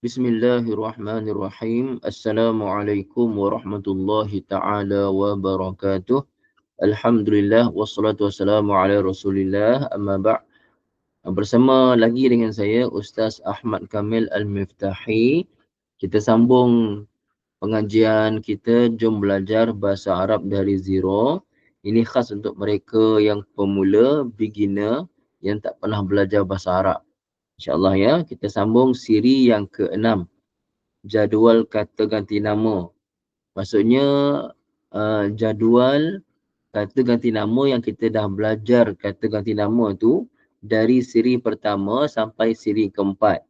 Bismillahirrahmanirrahim. Assalamualaikum warahmatullahi taala wabarakatuh. Alhamdulillah wassalatu wassalamu ala Rasulillah. Amma ba' Bersama lagi dengan saya Ustaz Ahmad Kamil Al-Miftahi. Kita sambung pengajian kita jom belajar bahasa Arab dari zero. Ini khas untuk mereka yang pemula, beginner yang tak pernah belajar bahasa Arab. InsyaAllah ya, kita sambung siri yang keenam. Jadual kata ganti nama. Maksudnya uh, jadual kata ganti nama yang kita dah belajar kata ganti nama tu dari siri pertama sampai siri keempat.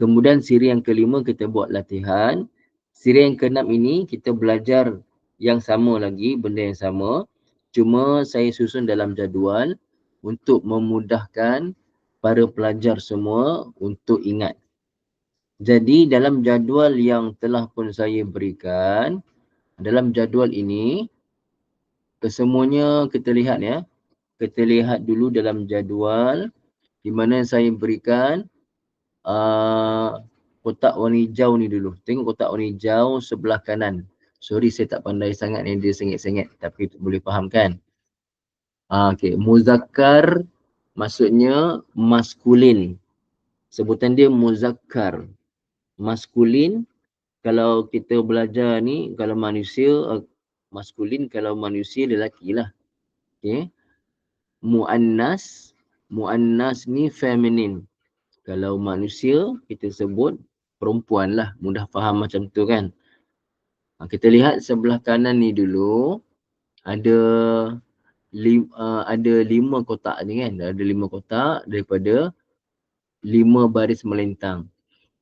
Kemudian siri yang kelima kita buat latihan. Siri yang keenam ini kita belajar yang sama lagi, benda yang sama. Cuma saya susun dalam jadual untuk memudahkan para pelajar semua untuk ingat. Jadi dalam jadual yang telah pun saya berikan, dalam jadual ini, kesemuanya kita lihat ya. Kita lihat dulu dalam jadual di mana saya berikan uh, kotak warna hijau ni dulu. Tengok kotak warna hijau sebelah kanan. Sorry saya tak pandai sangat ni dia sengit-sengit tapi boleh faham kan? Uh, okay. Muzakkar maksudnya maskulin. Sebutan dia muzakkar. Maskulin kalau kita belajar ni kalau manusia uh, maskulin kalau manusia lelaki lah. Okay. Muannas muannas ni feminin. Kalau manusia kita sebut perempuan lah. Mudah faham macam tu kan. Ha, kita lihat sebelah kanan ni dulu ada lim, uh, ada lima kotak ni kan. Ada lima kotak daripada lima baris melintang.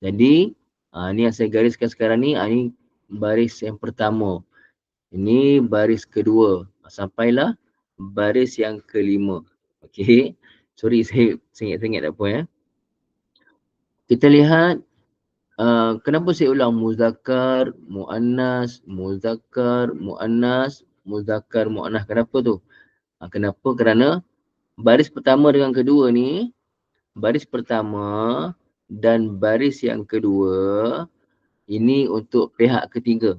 Jadi uh, ni yang saya gariskan sekarang ni, uh, ni baris yang pertama. Ini baris kedua. Sampailah baris yang kelima. Okay. Sorry saya sengit-sengit tak apa ya. Kita lihat uh, kenapa saya ulang muzakkar, muannas, muzakkar, muannas, muzakkar, muannas. Kenapa tu? Ha, kenapa? Kerana baris pertama dengan kedua ni, baris pertama dan baris yang kedua ini untuk pihak ketiga.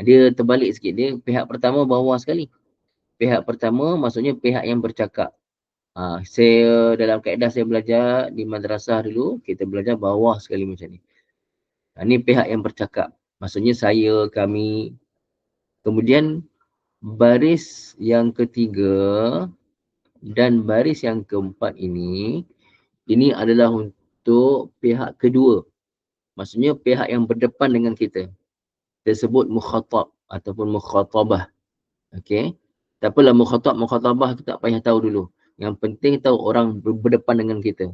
Dia terbalik sikit. Dia pihak pertama bawah sekali. Pihak pertama maksudnya pihak yang bercakap. Ha, saya dalam kaedah saya belajar di madrasah dulu, kita belajar bawah sekali macam ni. Ha, ni pihak yang bercakap. Maksudnya saya, kami. Kemudian baris yang ketiga dan baris yang keempat ini ini adalah untuk pihak kedua. Maksudnya pihak yang berdepan dengan kita tersebut mukhatab ataupun mukhatabah. Okey? Tak apalah mukhatab mukhatabah kita tak payah tahu dulu. Yang penting tahu orang berdepan dengan kita.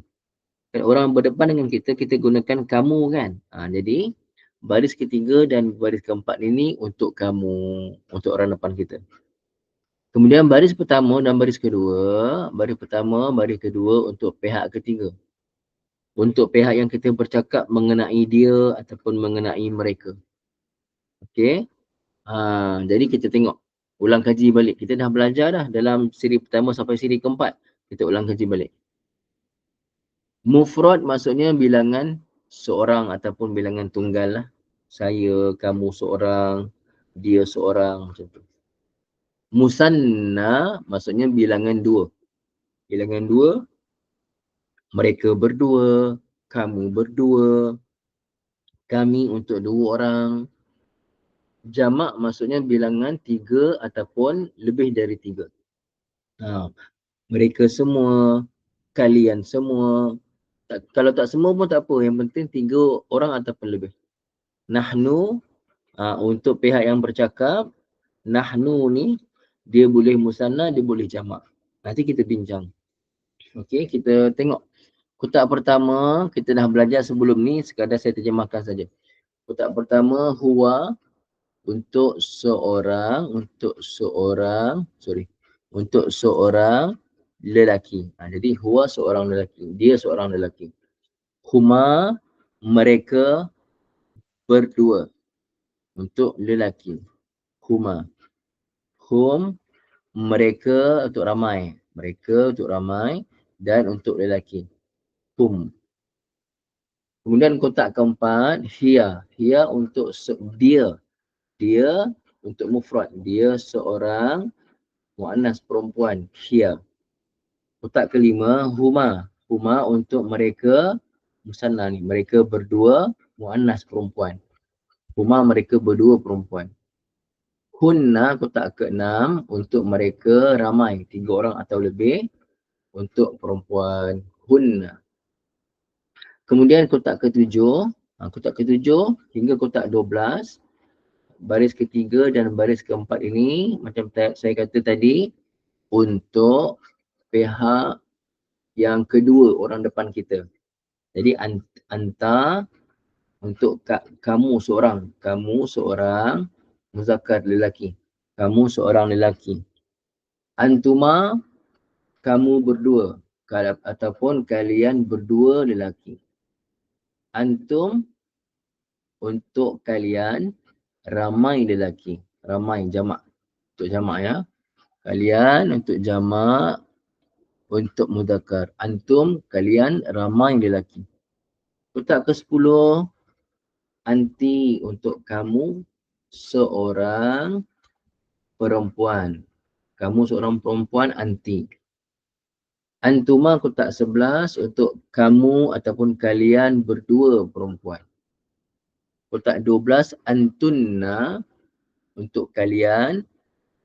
Kan orang berdepan dengan kita kita gunakan kamu kan? Ha, jadi baris ketiga dan baris keempat ini untuk kamu, untuk orang depan kita. Kemudian baris pertama dan baris kedua, baris pertama, baris kedua untuk pihak ketiga. Untuk pihak yang kita bercakap mengenai dia ataupun mengenai mereka. Okey. Ha, jadi kita tengok, ulang kaji balik. Kita dah belajar dah dalam siri pertama sampai siri keempat. Kita ulang kaji balik. Mufrad maksudnya bilangan seorang ataupun bilangan tunggal lah. Saya, kamu seorang, dia seorang macam tu. Musanna maksudnya bilangan dua. Bilangan dua, mereka berdua, kamu berdua, kami untuk dua orang. Jamak maksudnya bilangan tiga ataupun lebih dari tiga. Ha, mereka semua, kalian semua, tak, kalau tak semua pun tak apa. Yang penting tiga orang ataupun lebih. Nahnu uh, untuk pihak yang bercakap. Nahnu ni dia boleh musanna, dia boleh jamak. Nanti kita bincang. Okey, kita tengok. Kotak pertama kita dah belajar sebelum ni. Sekadar saya terjemahkan saja. Kotak pertama huwa untuk seorang, untuk seorang, sorry. Untuk seorang lelaki. Ha, jadi huwa seorang lelaki, dia seorang lelaki. Huma mereka berdua untuk lelaki. Huma. Hum mereka untuk ramai. Mereka untuk ramai dan untuk lelaki. Hum. Kemudian kotak keempat, hia. Hia untuk dia. Dia untuk mufrad. Dia seorang mu'annas perempuan. Hia. Kotak kelima, huma. Huma untuk mereka musanna ni. Mereka berdua mu'annas perempuan. Huma mereka berdua perempuan. Hunna kotak keenam untuk mereka ramai. Tiga orang atau lebih untuk perempuan. Hunna. Kemudian kotak ketujuh, ha, kotak ketujuh hingga kotak dua belas, baris ketiga dan baris keempat ini macam saya kata tadi untuk pihak yang kedua orang depan kita. Jadi anta untuk kamu seorang, kamu seorang muzakkar lelaki. Kamu seorang lelaki. Antuma kamu berdua ataupun kalian berdua lelaki antum untuk kalian ramai lelaki. Ramai jamak. Untuk jamak ya. Kalian untuk jamak untuk mudakar. Antum kalian ramai lelaki. Kotak ke sepuluh. Anti untuk kamu seorang perempuan. Kamu seorang perempuan anti. Antuma kotak sebelas untuk kamu ataupun kalian berdua perempuan. Kotak dua belas antunna untuk kalian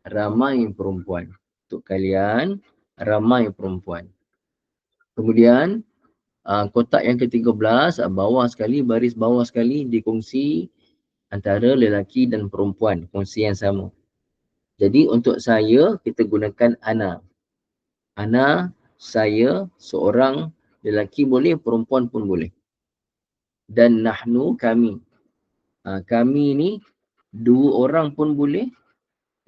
ramai perempuan. Untuk kalian ramai perempuan. Kemudian uh, kotak yang ke-13 uh, bawah sekali, baris bawah sekali dikongsi antara lelaki dan perempuan. Kongsi yang sama. Jadi untuk saya kita gunakan ana. Ana saya seorang lelaki boleh, perempuan pun boleh. Dan nahnu kami. Ha, kami ni dua orang pun boleh,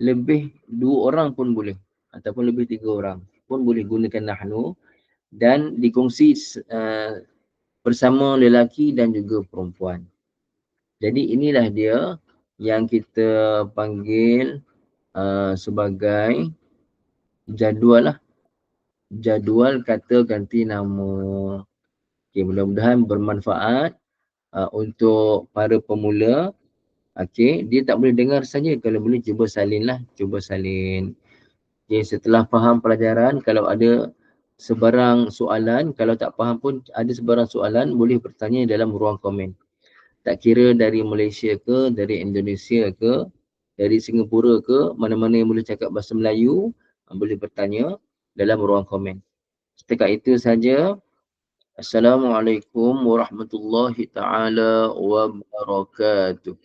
lebih dua orang pun boleh. Ataupun lebih tiga orang pun boleh gunakan nahnu. Dan dikongsi uh, bersama lelaki dan juga perempuan. Jadi inilah dia yang kita panggil uh, sebagai jadual lah jadual kata ganti nama. Okay, mudah-mudahan bermanfaat uh, untuk para pemula. Okay, dia tak boleh dengar saja kalau boleh cuba salin lah, cuba salin. Okay, setelah faham pelajaran, kalau ada sebarang soalan, kalau tak faham pun ada sebarang soalan, boleh bertanya dalam ruang komen. Tak kira dari Malaysia ke, dari Indonesia ke, dari Singapura ke, mana-mana yang boleh cakap bahasa Melayu, uh, boleh bertanya dalam ruang komen. Setakat itu saja. Assalamualaikum warahmatullahi taala wabarakatuh.